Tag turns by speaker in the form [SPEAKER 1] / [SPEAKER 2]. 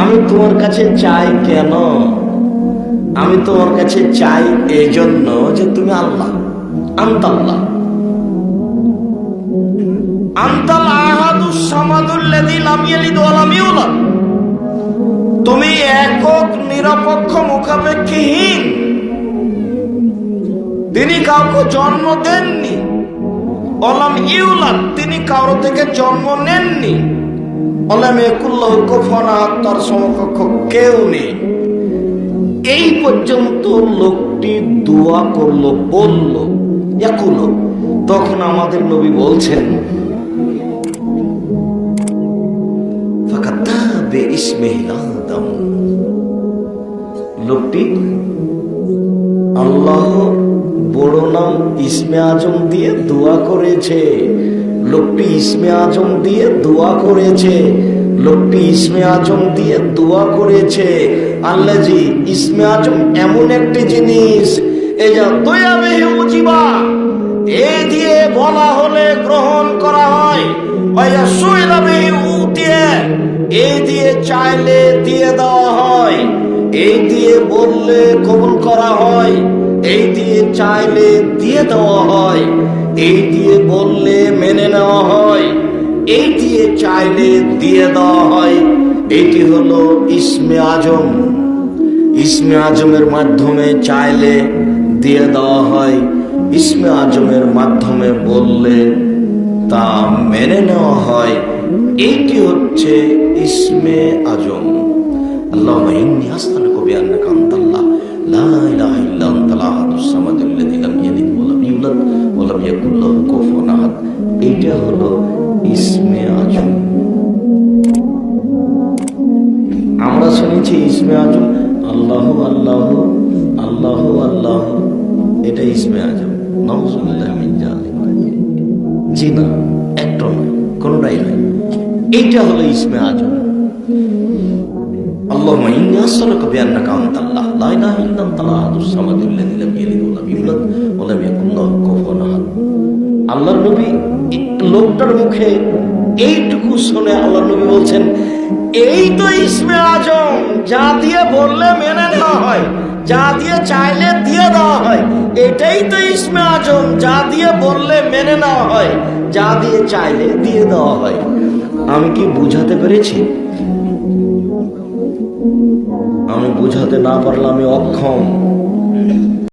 [SPEAKER 1] আমি তোমার কাছে চাই কেন? আমি তোমার কাছে চাই এই জন্য যে তুমি আল্লাহ, আন্তাল্লাহ। আন্তাল আহাদুস সামাদুল্লাযী লাম ইয়ালিদ তুমি একক নিরপেক্ষ মুখাপেক্ষীহীন। তিনি কাউকে জন্ম দেননি। অলাম ইউলাদ, তিনি কারও থেকে জন্ম নেননি। অলাম একুল্লাহ কুফনা তার সমকক্ষ কেউ নেই। এই পর্যন্ত লোকটি দোয়া করল, বলল একুলো তখন আমাদের নবী বলছেন লোকটি, আল্লাহ বড় নাম ইসমে আজম দিয়ে দোয়া করেছে। লোকটি ইসমে আজম দিয়ে দোয়া করেছে। লোকটি ইসমে আজম দিয়ে দোয়া করেছে। আল্লাহ জি ইসমে আজম এমন একটি জিনিস, এই যা দয়াবে মুজিবা, এ দিয়ে বলা হলে গ্রহণ করা হয়। এই দিয়ে চাইলে দিয়ে দেওয়া হয়। এই দিয়ে বললে কবুল করা হয়। এই দিয়ে চাইলে দিয়ে দেওয়া হয়। এই দিয়ে বললে মেনে নেওয়া হয় এই দিয়ে চাইলে দিয়ে দেওয়া হয়। এটি হলো ইসমে আজম। ইসমে আজমের মাধ্যমে চাইলে দিয়ে দেওয়া হয়। ইসমে আজমের মাধ্যমে বললে তা মেনে নেওয়া হয়। এইটি হচ্ছে ইসমে আজম। আল্লাহ ইন্নি আস্তানুকা বিআন্নাকা আনতাল্লাহ। লা ইলাহা ওয়া লাম ইয়াকুল লাহু কুফুয়ান আহাদ এইটা হলো ইসমে আজম আমরা শুনেছি ইসমে আজম আল্লাহ আল্লাহ আল্লাহ আল্লাহ এটা ইসমে আজম নওজুবিল্লাহ মিন জালিক জি না একটা নয় কোনোটাই নয় এইটা হলো ইসমে আজম اللهم إني أسألك بأنك أنت الله لا إله إلا أنت الأحد الصمد الذي لم يلد ولم يولد আল্লাহর নবী, লোকটার মুখে এইটুকু শুনে আল্লাহর নবী বলছেন, এই তো ইসমে আজম, যা দিয়ে বললে মেনে নেওয়া হয়, যা দিয়ে চাইলে দিয়ে দেওয়া হয়, এটাই তো ইসমে আজম, যা দিয়ে বললে মেনে নেওয়া হয়, যা দিয়ে চাইলে দিয়ে দেওয়া হয়। আমি কি বুঝাতে পেরেছি? আমি বুঝাতে না পারলে আমি অক্ষম।